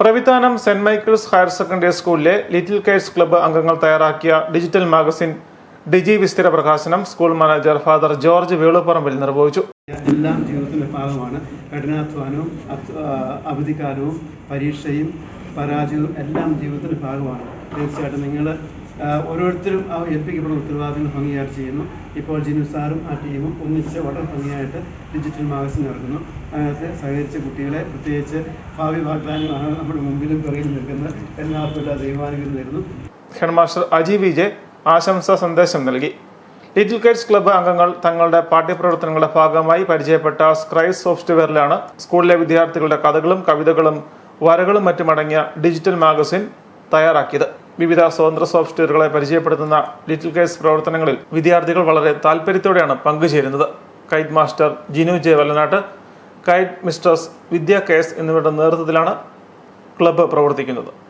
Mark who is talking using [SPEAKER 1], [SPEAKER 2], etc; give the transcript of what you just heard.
[SPEAKER 1] പ്രവിധാനം saint Michael's higher secondary സ്കൂളിലെ little kites club അംഗങ്ങൾ തയ്യാറാക്കിയ ഡിജിറ്റൽ മാഗസിൻ ഡിജി വിസ്തര പ്രകാശനം school manager father George Velupparambil നിർവഹിച്ചു.
[SPEAKER 2] എല്ലാം ജീവിതത്തിന്റെ ഭാഗമാണ്. കഠിനാധ്വാനവും അവധിക്കാലവും പരീക്ഷയും പരാജയവും എല്ലാം ജീവിതത്തിന്റെ ഭാഗമാണ്. തീർച്ചയായിട്ടും നിങ്ങൾ ഓരോരുത്തരും ഏൽപ്പിക്കപ്പെടുന്ന ഉത്തരവാദിത്തങ്ങൾ ഭംഗിയായിട്ട് ചെയ്യുന്നു. ഇപ്പോൾ ജിനു സാറും ആ ടീമും ഒന്നിച്ച് വളരെ ഭംഗിയായിട്ട് ഡിജിറ്റൽ മാഗസിൻ ഇറങ്ങുന്നു അതിനകത്ത് സഹകരിച്ച കുട്ടികളെ പ്രത്യേകിച്ച് ഭാവി വാഗ്ദാനങ്ങളാണ് നമ്മുടെ മുമ്പിലും പിറകിൽ നിൽക്കുന്നത്. എല്ലാവർക്കും എല്ലാ ദൈവാനുഗ്രഹം നേരുന്നു.
[SPEAKER 1] ഹെഡ്മാസ്റ്റർ അജി വിജയ് ആശംസാ സന്ദേശം നൽകി. ലിറ്റിൽ കൈറ്റ്സ് ക്ലബ്ബ് അംഗങ്ങൾ തങ്ങളുടെ പാഠ്യപ്രവർത്തനങ്ങളുടെ ഭാഗമായി പരിചയപ്പെട്ട സ്ക്രൈസ് സോഫ്റ്റ്വെയറിലാണ് സ്കൂളിലെ വിദ്യാർത്ഥികളുടെ കഥകളും കവിതകളും വരകളും മറ്റുമടങ്ങിയ ഡിജിറ്റൽ മാഗസിൻ തയ്യാറാക്കിയത്. വിവിധ സ്വതന്ത്ര സോഫ്റ്റ്വെയറുകളെ പരിചയപ്പെടുത്തുന്ന ലിറ്റിൽ കേസ് പ്രവർത്തനങ്ങളിൽ വിദ്യാർത്ഥികൾ വളരെ താല്പര്യത്തോടെയാണ് പങ്കുചേരുന്നത്. Kite master Jinu J Vallanatt kite mistress Vidya case എന്നിവരുടെ നേതൃത്വത്തിലാണ് ക്ലബ്ബ് പ്രവർത്തിക്കുന്നത്.